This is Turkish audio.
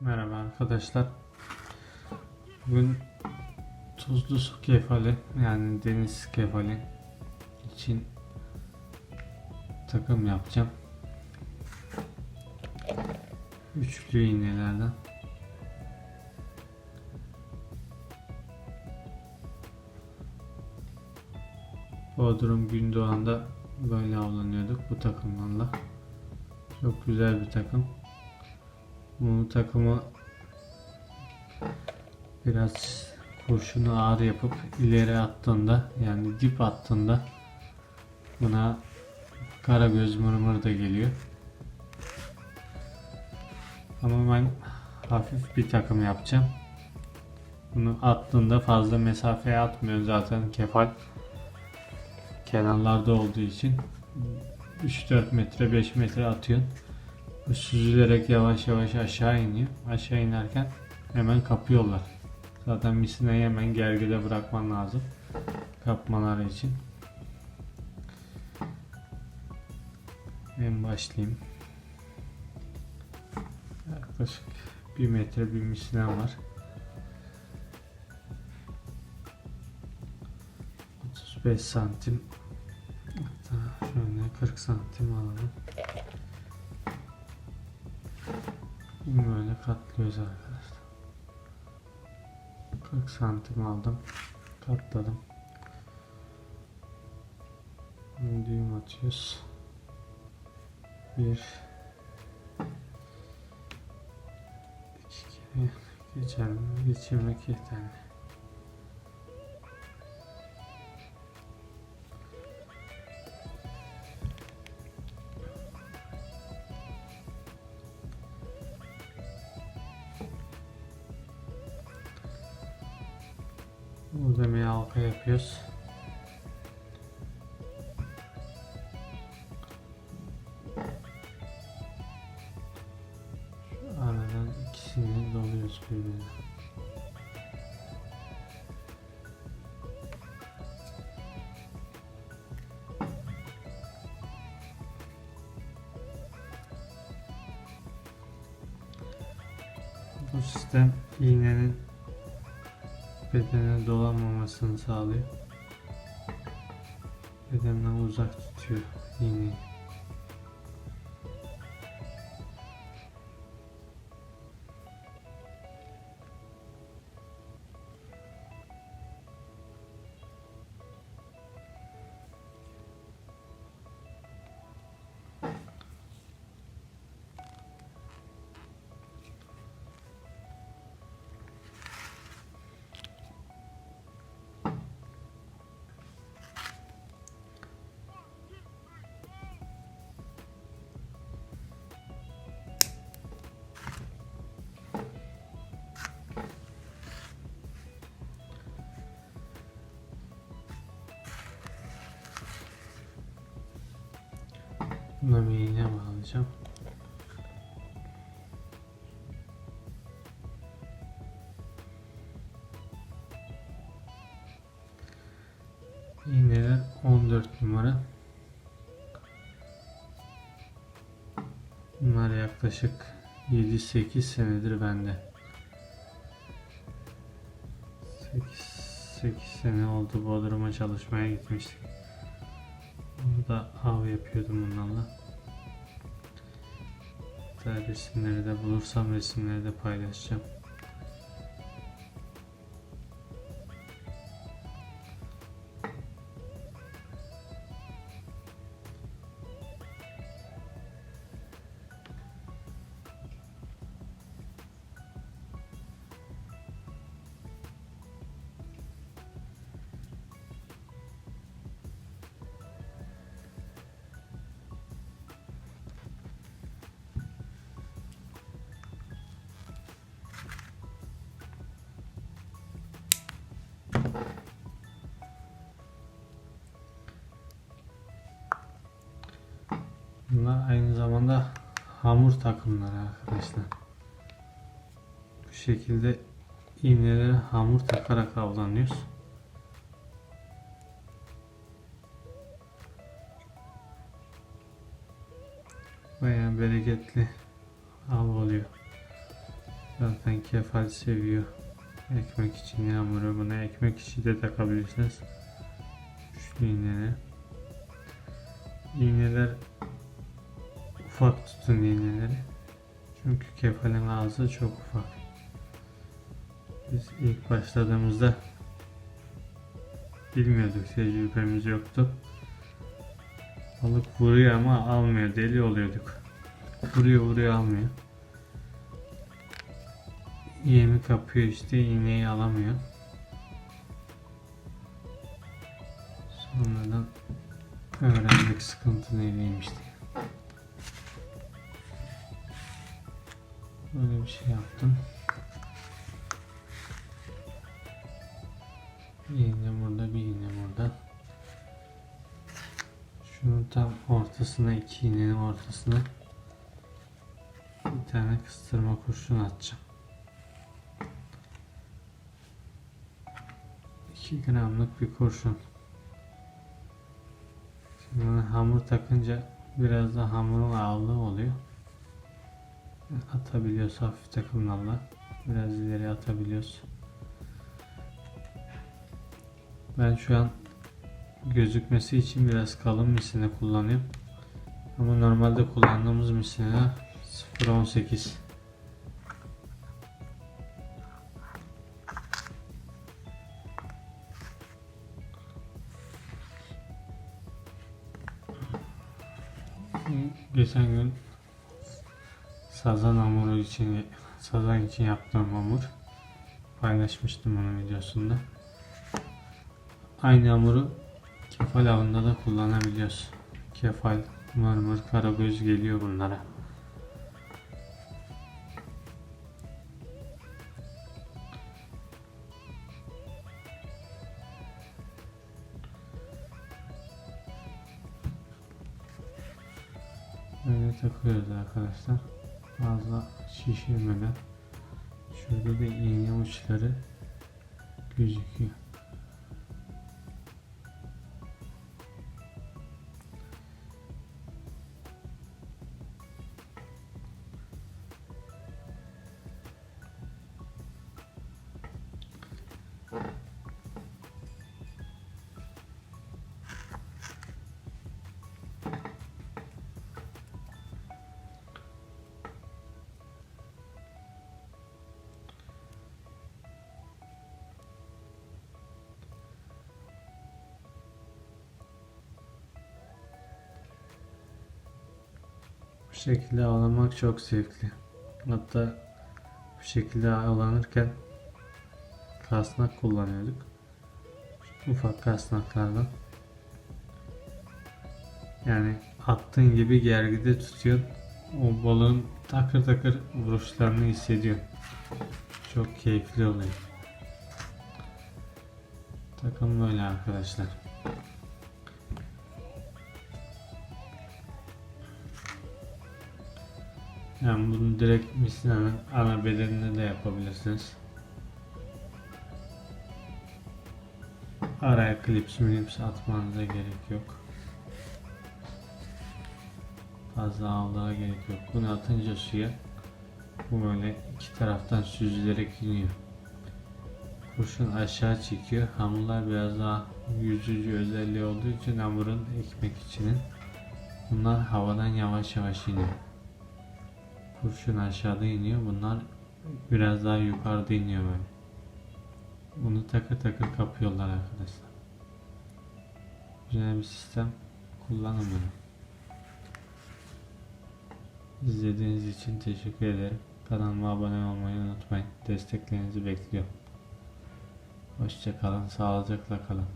Merhaba arkadaşlar. Bugün tuzlu su kefali yani deniz kefali için takım yapacağım. Üçlü iğnelerden. Bodrum Gündoğan'da böyle avlanıyorduk bu takımlarla. Çok güzel bir takım. Bu takımı biraz kurşunu ağır yapıp ileri attığında yani dip attığında buna kara göz mırmır da geliyor. Ama ben hafif bir takım yapacağım. Bunu attığında fazla mesafeye atmıyor zaten kefal. Kenarlarda olduğu için 3-4 metre 5 metre atıyorsun. Süzülerek yavaş yavaş aşağı iniyor. Aşağı inerken hemen kapıyorlar. Zaten misineyi hemen gergide bırakman lazım. Kapmaları için. Ben başlayayım. Yaklaşık 1 metre bir misine var. 35 santim hatta şöyle 40 santim alalım. Böyle katlıyoruz arkadaşlar. 40 santim aldım. Katladım. Düğüm atıyoruz. Bir iki kere geçelim. Geçirmek yeterli. Malzemeyi halka yapıyoruz. Şu aradan ikisini doluyoruz birbirine. Bu sistem iğnenin bedene dolanmamasını sağlıyor. Bedenden uzak tutuyor iğneyi. Buna bir iğne bağlayacağım. İğneler 14 numara. Bunlar yaklaşık 7-8 senedir bende. 8, 8 sene oldu Bodrum'a çalışmaya gitmiştik. Orada av yapıyordum bunlarla. Resimleri de bulursam resimleri de paylaşacağım. Bunlar aynı zamanda hamur takımları arkadaşlar. Bu şekilde iğneleri hamur takarak avlanıyoruz. Bayağı bereketli av oluyor. Zaten kefal seviyor. Ekmek için yağmuru buna ekmek işi de takabilirsiniz. Üçlü iğneleri. İğneler ufak tutun iğneleri. Çünkü kefalin ağzı çok ufak. Biz ilk başladığımızda bilmiyorduk, tecrübemiz yoktu. Balık vuruyor ama almıyor, deli oluyorduk. Vuruyor vuruyor almıyor. Yemi kapıyor işte iğneyi alamıyor. Sonradan öğrendik sıkıntı neymiş diye. Böyle bir şey yaptım. Bir iğne burada, bir iğne burada. Şunun tam ortasına, iki iğnenin ortasına bir tane kıstırma kurşun atacağım. 2 gramlık bir kurşun. Şimdi hamur takınca biraz da hamurun ağırlığı oluyor. Atabiliyoruz hafif takımlarla. Biraz ileri atabiliyoruz. Ben şu an gözükmesi için biraz kalın misine kullanıyorum. Ama normalde kullandığımız misine 0.18 Geçen gün sazan hamuru için sazan için yaptığım hamur paylaşmıştım onun videosunda. Aynı hamuru kefal avında da kullanabiliyoruz. Kefal, mırmır, karagöz geliyor bunlara. Böyle takıyoruz arkadaşlar. Fazla şişirmeden. Şurada da iğne uçları gözüküyor. Şekilde avlamak çok zevkli. Hatta bu şekilde avlanırken kasnak kullanıyorduk. Ufak kasnaklardan. Yani attığın gibi gergide tutuyorsun. O balığın takır takır vuruşlarını hissediyorsun. Çok keyifli oluyor. Takım böyle arkadaşlar. Yani bunu direkt misinanın ana bedenine de yapabilirsiniz. Araya klips milips atmanıza gerek yok. Fazla ağlığa gerek yok. Bunu atınca suya bu böyle iki taraftan süzülerek iniyor. Kurşun aşağı çekiyor. Hamurlar biraz daha yüzücü özelliği olduğu için hamurun ekmek içinin bunlar havadan yavaş yavaş iniyor. Kurşun aşağıda iniyor. Bunlar biraz daha yukarıda iniyor böyle. Bunu takır takır kapıyorlar arkadaşlar. Güzel bir sistem. Kullanın bunu. İzlediğiniz için teşekkür ederim. Kanalıma abone olmayı unutmayın. Desteklerinizi bekliyorum. Hoşçakalın, sağlıcakla kalın.